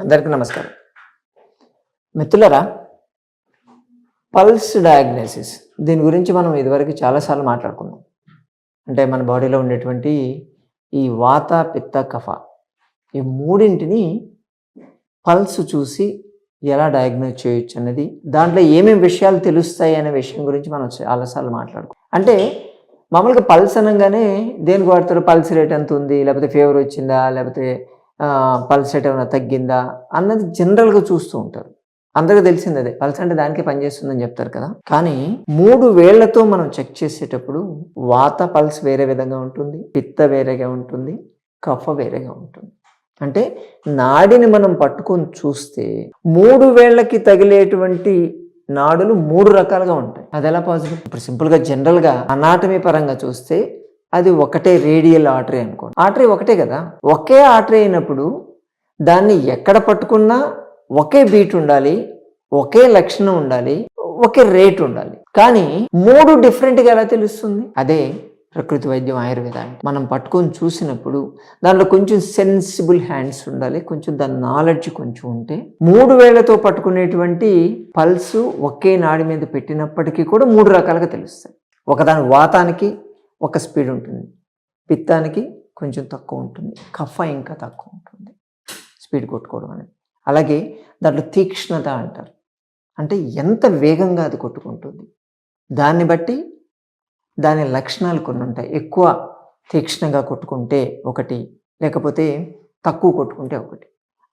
అందరికీ నమస్కారం. మిత్రులరా పల్స్ డయాగ్నోసిస్ దీని గురించి మనం ఇదివరకు చాలాసార్లు మాట్లాడుకున్నాం. అంటే మన బాడీలో ఉండేటువంటి ఈ వాత పిత్త కఫ ఈ మూడింటిని పల్స్ చూసి ఎలా డయాగ్నోజ్ చేయొచ్చు అనేది దాంట్లో ఏమేమి విషయాలు తెలుస్తాయి అనే విషయం గురించి మనం చాలాసార్లు మాట్లాడుకున్నాం. అంటే మామూలుగా పల్స్ అనగానే దేనికి వాడతారు? పల్స్ రేట్ ఎంత ఉంది? లేకపోతే ఫీవర్ వచ్చిందా? లేకపోతే పల్స్ ఏమైనా తగ్గిందా అన్నది జనరల్గా చూస్తూ ఉంటారు. అందరికీ తెలిసింది అదే. పల్స్ అంటే దానికే పనిచేస్తుందని చెప్తారు కదా. కానీ మూడు వేళ్ళతో మనం చెక్ చేసేటప్పుడు వాత పల్స్ వేరే విధంగా ఉంటుంది పిత్త వేరేగా ఉంటుంది కఫ వేరేగా ఉంటుంది. అంటే నాడిని మనం పట్టుకొని చూస్తే మూడు వేళ్ళకి తగిలేటువంటి నాడులు మూడు రకాలుగా ఉంటాయి. అది ఎలా పాసిబుల్ ఇప్పుడు సింపుల్గా జనరల్గా అనాటమీ పరంగా చూస్తే అది ఒకటే రేడియల్ ఆర్టరీ అనుకోండి. ఆర్టరీ ఒకటే కదా? ఒకే ఆర్టరీ అయినప్పుడు దాన్ని ఎక్కడ పట్టుకున్నా ఒకే బీట్ ఉండాలి ఒకే లక్షణం ఉండాలి ఒకే రేట్ ఉండాలి. కానీ మూడు డిఫరెంట్గా ఎలా తెలుస్తుంది? అదే ప్రకృతి వైద్యం ఆయుర్వేద అంటే. మనం పట్టుకొని చూసినప్పుడు దాంట్లో కొంచెం సెన్సిబుల్ హ్యాండ్స్ ఉండాలి కొంచెం దాని నాలెడ్జ్ కొంచెం ఉంటే మూడు వేళ్ళతో పట్టుకునేటువంటి పల్స్ ఒకే నాడి మీద పెట్టినప్పటికీ కూడా మూడు రకాలుగా తెలుస్తాయి. ఒకదాని వాతానికి ఒక స్పీడ్ ఉంటుంది. పిత్తానికి కొంచెం తక్కువ ఉంటుంది. కఫ ఇంకా తక్కువ ఉంటుంది. స్పీడ్ కొట్టుకోవడం అనేది. అలాగే దాంట్లో తీక్ష్ణత అంటారు. అంటే ఎంత వేగంగా అది కొట్టుకుంటుంది. దాన్ని బట్టి దాని లక్షణాలు కొన్ని ఉంటాయి. ఎక్కువ తీక్ష్ణంగా కొట్టుకుంటే ఒకటి లేకపోతే తక్కువ కొట్టుకుంటే ఒకటి.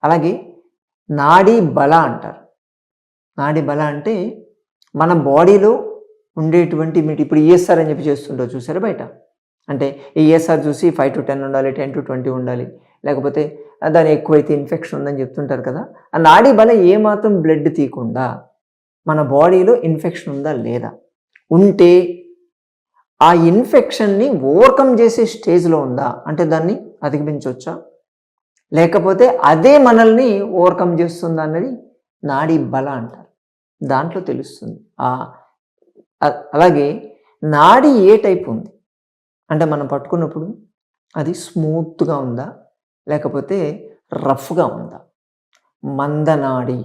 అలాగే నాడీ బల అంటారు. నాడీ బల అంటే మన బాడీలో ఉండేటువంటి మీరు ఇప్పుడు ఈఎస్ఆర్ అని చెప్పి చేస్తుంటారు చూసారా బయట? అంటే ఈ ఈఎస్ఆర్ చూసి ఫైవ్ టు టెన్ ఉండాలి టెన్ టు ట్వంటీ ఉండాలి. లేకపోతే దాని ఎక్కువైతే ఇన్ఫెక్షన్ ఉందని చెప్తుంటారు కదా. ఆ నాడీ బల ఏమాత్రం బ్లడ్ తీయకుండా మన బాడీలో ఇన్ఫెక్షన్ ఉందా లేదా? ఉంటే ఆ ఇన్ఫెక్షన్ని ఓవర్కమ్ చేసే స్టేజ్లో ఉందా? అంటే దాన్ని అధిగమించవచ్చా లేకపోతే అదే మనల్ని ఓవర్కమ్ చేస్తుందా అన్నది నాడీ బల అంటారు. దాంట్లో తెలుస్తుంది. ఆ అలాగే నాడి ఏ టైప్ ఉంది? అంటే మనం పట్టుకున్నప్పుడు అది స్మూత్గా ఉందా? లేకపోతే రఫ్గా ఉందా? మందనాడి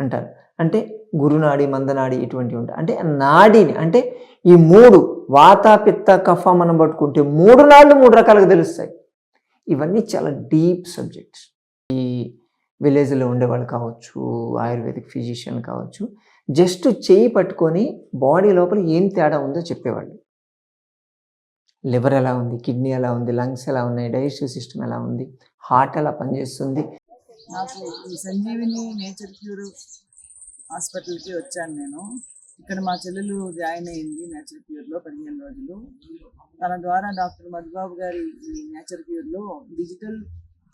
అంటారు. అంటే గురునాడి మందనాడి ఇటువంటివి ఉంటాయి. అంటే నాడిని అంటే ఈ మూడు వాత పిత్త కఫ మనం పట్టుకుంటే మూడు నాళ్ళు మూడు రకాలుగా తెలుస్తాయి. ఇవన్నీ చాలా డీప్ సబ్జెక్ట్స్. విలేజ్లో ఉండేవాళ్ళు కావచ్చు ఆయుర్వేదిక్ ఫిజిషియన్ కావచ్చు జస్ట్ చేయి పట్టుకొని బాడీ లోపల ఏం తేడా ఉందో చెప్పేవాళ్ళు. లివర్ ఎలా ఉంది కిడ్నీ ఎలా ఉంది లంగ్స్ ఎలా ఉన్నాయి డైజెస్టివ్ సిస్టమ్ ఎలా ఉంది హార్ట్ ఎలా పనిచేస్తుంది. నాకు ఈ సంజీవిని నేచర్ క్యూర్ హాస్పిటల్కి వచ్చాను నేను. ఇక్కడ మా చెల్లెలు జాయిన్ అయింది నేచర్ క్యూర్లో పదిహేను రోజులు. తన ద్వారా డాక్టర్ మధుబాబు గారి ఈ నేచర్ క్యూర్లో డిజిటల్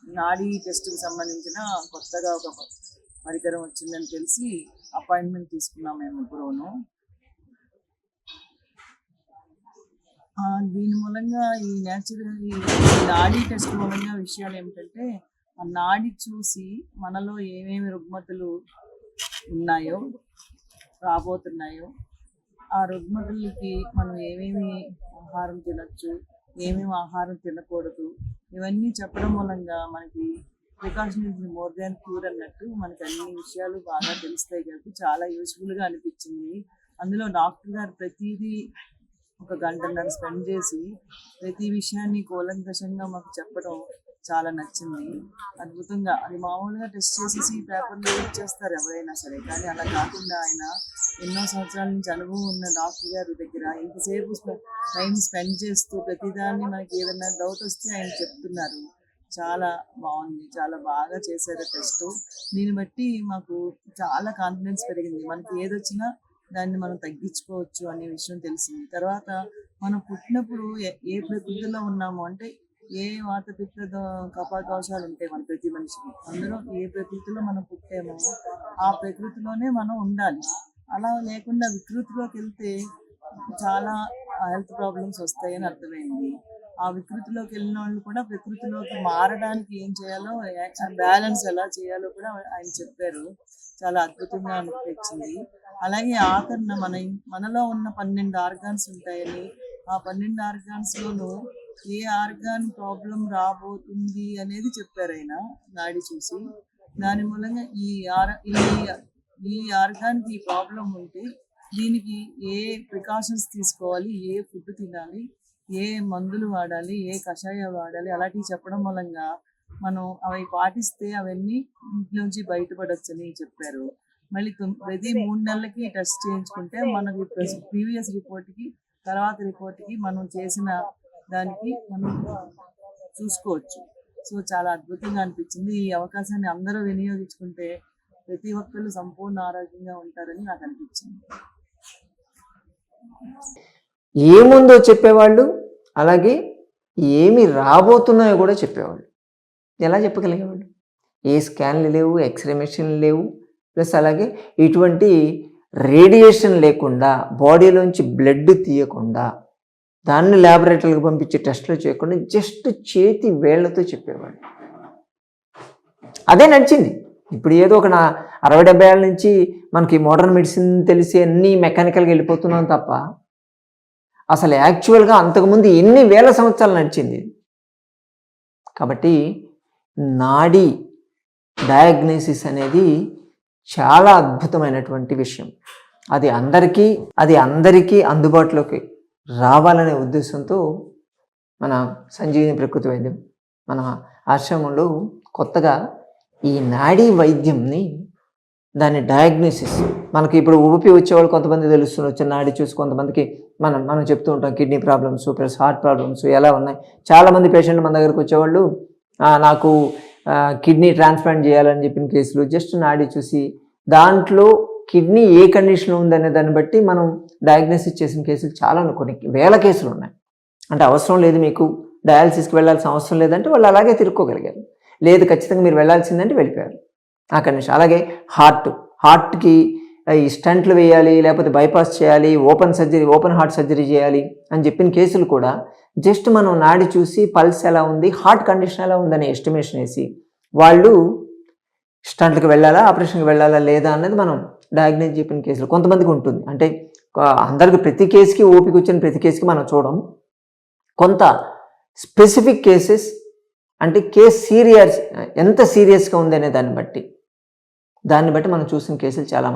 నాడీ టెస్ట్కి సంబంధించిన కొత్తగా ఒక పరికరం వచ్చిందని తెలిసి అపాయింట్మెంట్ తీసుకున్నాం మేము ఇప్పుడును. దీని మూలంగా ఈ న్యాచురల్ ఈ నాడీ టెస్ట్ మూలంగా విషయాలు ఏమిటంటే ఆ నాడి చూసి మనలో ఏమేమి రుగ్మతులు ఉన్నాయో రాబోతున్నాయో ఆ రుగ్మతులకి మనం ఏమేమి ఆహారం తినచ్చు ఏమేమి ఆహారం తినకూడదు? ఇవన్నీ చెప్పడం మూలంగా మనకి precaution is more than cure అన్నట్టు మనకి అన్ని విషయాలు బాగా తెలుస్తాయి కాబట్టి చాలా యూస్ఫుల్గా అనిపించింది. అందులో డాక్టర్ గారు ప్రతిదీ ఒక గంటన్నర స్పెండ్ చేసి ప్రతి విషయాన్ని కూలంకషంగా మాకు చెప్పడం చాలా నచ్చింది. అద్భుతంగా. అది మామూలుగా టెస్ట్ చేసేసి పేపర్లో ఇచ్చేస్తారు ఎవరైనా సరే. కానీ అలా కాకుండా ఆయన ఎన్నో సంవత్సరాల నుంచి అనుభవం ఉన్న డాక్టర్ గారి దగ్గర ఇంతసేపు టైం స్పెండ్ చేస్తూ ప్రతిదాన్ని మనకి ఏదైనా డౌట్ వస్తే ఆయన చెప్తున్నారు. చాలా బాగుంది. చాలా బాగా చేశారు టెస్ట్ దీన్ని బట్టి మాకు చాలా కాన్ఫిడెన్స్ పెరిగింది. మనకి ఏదొచ్చినా దాన్ని మనం తగ్గించుకోవచ్చు అనే విషయం తెలిసింది. తర్వాత మనం పుట్టినప్పుడు ఏ- ఏ ప్రకృతిలో ఉన్నాము అంటే ఏ వాత పిత్త దో- దోషాలు ఉంటాయి మన ప్రతి మనిషికి. అందులో ఏ ప్రకృతిలో మనం పుట్టామో ఆ ప్రకృతిలోనే మనం ఉండాలి. అలా లేకుండా వికృతిలోకి వెళ్తే చాలా హెల్త్ ప్రాబ్లమ్స్ వస్తాయని అర్థమైంది. ఆ వికృతిలోకి వెళ్ళిన వాళ్ళు కూడా ప్రకృతిలోకి మారడానికి ఏం చేయాలో బ్యాలెన్స్ ఎలా చేయాలో కూడా ఆయన చెప్పారు. చాలా అద్భుతంగా అనిపించింది. అలాగే ఆఖరణ మన మనలో ఉన్న పన్నెండు ఆర్గాన్స్ ఉంటాయని ఆ పన్నెండు ఆర్గాన్స్ లోను ఏ ఆర్గాన్ ప్రాబ్లం రాబోతుంది అనేది చెప్పారు ఆయన నాడి చూసి. దాని మూలంగా ఈ ఆర్ ఈ ఈ ఆర్గాన్కి ఈ ప్రాబ్లం ఉంటే దీనికి ఏ ప్రికాషన్స్ తీసుకోవాలి ఏ ఫుడ్ తినాలి ఏ మందులు వాడాలి ఏ కషాయం వాడాలి అలాంటివి చెప్పడం మూలంగా మనం అవి పాటిస్తే అవన్నీ ఇంట్లోంచి బయటపడొచ్చని చెప్పారు. మళ్ళీ ప్రతి మూడు నెలలకి టెస్ట్ చేయించుకుంటే మనకి ప్రీవియస్ రిపోర్ట్కి తర్వాత రిపోర్ట్కి మనం చేసిన దానికి మనం చూసుకోవచ్చు. సో చాలా అద్భుతంగా అనిపించింది. ఈ అవకాశాన్ని అందరూ వినియోగించుకుంటే ప్రతి ఒక్కళ్ళు సంపూర్ణ ఆరోగ్యంగా ఉంటారని నాకు అనిపించింది. ఏముందో చెప్పేవాళ్ళు అలాగే ఏమి రాబోతున్నాయో కూడా చెప్పేవాళ్ళు. ఎలా చెప్పగలిగేవాళ్ళు? ఏ స్కాన్లు లేవు ఎక్స్రే మెషిన్లు లేవు ప్లస్ అలాగే ఇటువంటి రేడియేషన్ లేకుండా బాడీలోంచి బ్లడ్ తీయకుండా దాన్ని ల్యాబొరేటరీలకు పంపించి టెస్టులు చేయకుండా జస్ట్ చేతి వేళ్ళతో చెప్పేవాడు. అదే నడిచింది. ఇప్పుడు ఏదో ఒక నా అరవై డెబ్బై ఏళ్ళ నుంచి మనకి మోడర్న్ మెడిసిన్ తెలిసి అన్నీ మెకానికల్గా వెళ్ళిపోతున్నాం తప్ప అసలు యాక్చువల్గా అంతకుముందు ఎన్ని వేల సంవత్సరాలు నడిచింది? కాబట్టి నాడీ డయాగ్నోసిస్ అనేది చాలా అద్భుతమైనటువంటి విషయం. అది అందరికీ అది అందరికీ అందుబాటులోకి రావాలనే ఉద్దేశంతో మన సంజీవిని ప్రకృతి వైద్యం మన ఆశ్రమంలో కొత్తగా ఈ నాడీ వైద్యంని దాని డయాగ్నోసిస్ మనకి ఇప్పుడు ఊపి వచ్చేవాళ్ళు కొంతమంది తెలుస్తున్న వచ్చిన నాడి చూసి కొంతమందికి మనం మనం చెప్తూ ఉంటాం kidney problems plus heart problems ఎలా ఉన్నాయి. చాలామంది పేషెంట్లు మన దగ్గరకు వచ్చేవాళ్ళు నాకు కిడ్నీ ట్రాన్స్ప్లాంట్ చేయాలని చెప్పిన కేసులు జస్ట్ నాడి చూసి దాంట్లో కిడ్నీ ఏ కండిషన్లో ఉందనే దాన్ని బట్టి మనం డయాగ్నోసిస్ చేసిన కేసులు చాలా కొన్ని వేల కేసులు ఉన్నాయి. అంటే అవసరం లేదు మీకు డయాలసిస్కి వెళ్ళాల్సిన అవసరం లేదంటే వాళ్ళు అలాగే తిరుక్కోగలిగారు. లేదు ఖచ్చితంగా మీరు వెళ్ళాల్సిందంటే వెళ్ళిపోయారు. ఆ కండిషన్. అలాగే హార్ట్. హార్ట్కి ఈ స్టంట్లు వేయాలి లేకపోతే బైపాస్ చేయాలి open surgery open heart surgery చేయాలి అని చెప్పిన కేసులు కూడా జస్ట్ మనం నాడి చూసి పల్స్ ఎలా ఉంది హార్ట్ కండిషన్ ఎలా ఉందని ఎస్టిమేషన్ వేసి వాళ్ళు స్టంట్కి వెళ్ళాలా ఆపరేషన్కి వెళ్ళాలా లేదా అన్నది మనం డయాగ్నైజ్ చెప్పిన కేసులు కొంతమందికి ఉంటుంది. అంటే అందరికి ప్రతి కేసుకి ఓపిక వచ్చిన ప్రతి కేసుకి మనం చూడం. కొంత స్పెసిఫిక్ కేసెస్ అంటే కేస్ సీరియస్ ఎంత సీరియస్గా ఉంది అనే దాన్ని బట్టి. దాన్ని బట్టి మనం చూసిన కేసులు చాలామంది